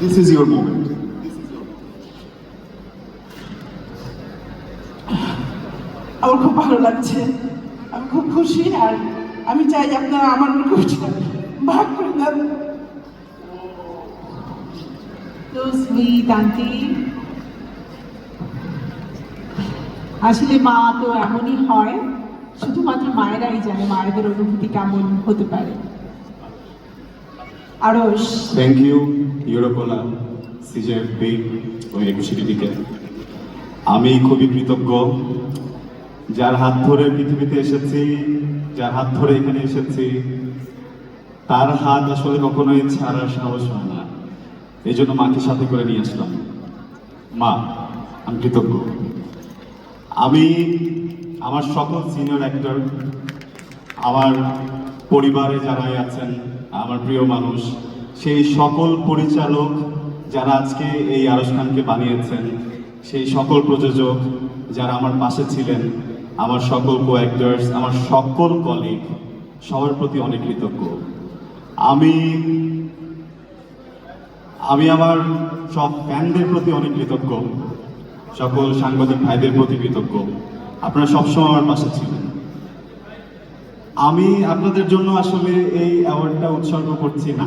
This is your moment আমার খুব ভালো লাগছে। আমি খুব খুশি আর আমি চাই আপনারা আমার খুশিটা ভাগ করে দেন। তো সুইট আন্টি আসলে মা তো এমনই হয়, শুধুমাত্র মায়েরাই জানে, মায়েদের অনুভূতি কেমন হতে পারে। আরস থ্যাংক ইউ ইউরোপোলা সিজেএফপি ও একুশিটিকে আমি খুবই কৃতজ্ঞ, যার হাত ধরে পৃথিবীতে এসেছি, যার হাত ধরে এখানে এসেছি, তার হাত আসলে কখনোই ছাড়ার সাহস হয় না। এই জন্য মাকে সাথে করে নিয়ে আসলাম। মা, আমি কৃতজ্ঞ। আমি আমার সকল সিনিয়র অ্যাক্টর আমার পরিবারে যারাই আছেন আমার প্রিয় মানুষ, সেই সকল পরিচালক যারা আজকে এই আরশ খানকে বানিয়েছেন, সেই সকল প্রযোজক যারা আমার পাশে ছিলেন, আমার সকল কো অ্যাক্টার্স আমার সকল কলিগ সবার প্রতি অনেক কৃতজ্ঞ। আমি আমি আমার সব ফ্যানদের প্রতি অনেক কৃতজ্ঞ, সকল সাংবাদিক ভাইদের প্রতি কৃতজ্ঞ। আপনারা সবসময় আমার পাশে ছিলেন। আমি আপনাদের জন্য আসলে এই অ্যাওয়ার্ডটা উৎসর্গ করছি না।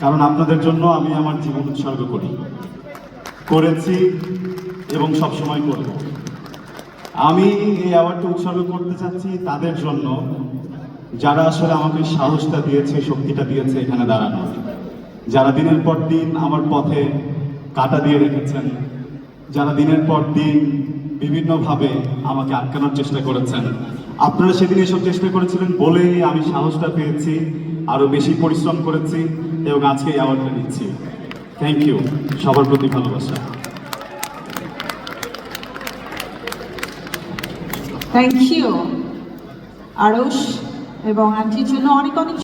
কারণ আপনাদের জন্য আমি আমার জীবন উৎসর্গ করি। করেছি এবং সবসময় করব। আমি এই অ্যাওয়ার্ডটা উৎসর্গ করতে চাচ্ছি তাদের জন্য। যারা আসলে আমাকে সাহসটা দিয়েছে, শক্তিটা দিয়েছে এখানে দাঁড়ানো যারা দিনের পর দিন আমার পথে কাটা দিয়ে রেখেছেন। যারা দিনের পর দিন বিভিন্নভাবে আমাকে আটকানোর চেষ্টা করেছেন। আপনারা সেদিন এসব চেষ্টা করেছিলেন বলেই আমি সাহসটা পেয়েছি, আরও বেশি পরিশ্রম করেছি এবং আজকে অ্যাওয়ার্ডটা নিচ্ছি। থ্যাংক ইউ সবার প্রতি ভালোবাসা। থ্যাংক ইউ আরশ এবং আন্টির জন্য অনেক অনেক